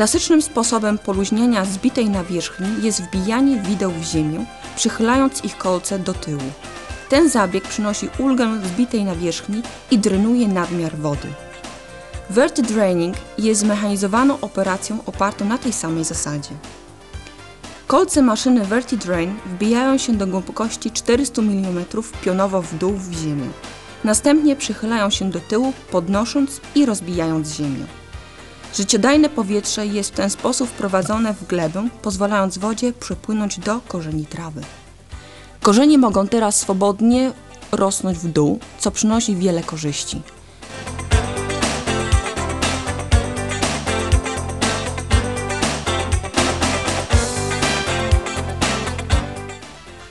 Klasycznym sposobem poluźniania zbitej nawierzchni jest wbijanie wideł w ziemię, przychylając ich kolce do tyłu. Ten zabieg przynosi ulgę zbitej nawierzchni i drenuje nadmiar wody. Vert Draining jest zmechanizowaną operacją opartą na tej samej zasadzie. Kolce maszyny VertiDrain wbijają się do głębokości 400 mm pionowo w dół w ziemię. Następnie przychylają się do tyłu, podnosząc i rozbijając ziemię. Życiodajne powietrze jest w ten sposób wprowadzone w glebę, pozwalając wodzie przepłynąć do korzeni trawy. Korzenie mogą teraz swobodnie rosnąć w dół, co przynosi wiele korzyści.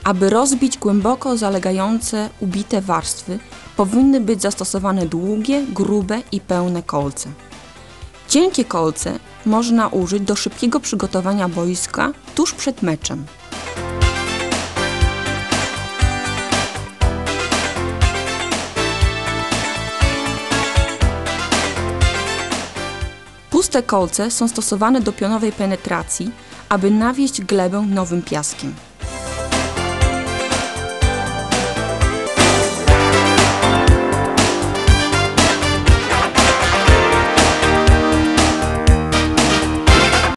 Aby rozbić głęboko zalegające, ubite warstwy, powinny być zastosowane długie, grube i pełne kolce. Cienkie kolce można użyć do szybkiego przygotowania boiska tuż przed meczem. Puste kolce są stosowane do pionowej penetracji, aby nawieść glebę nowym piaskiem.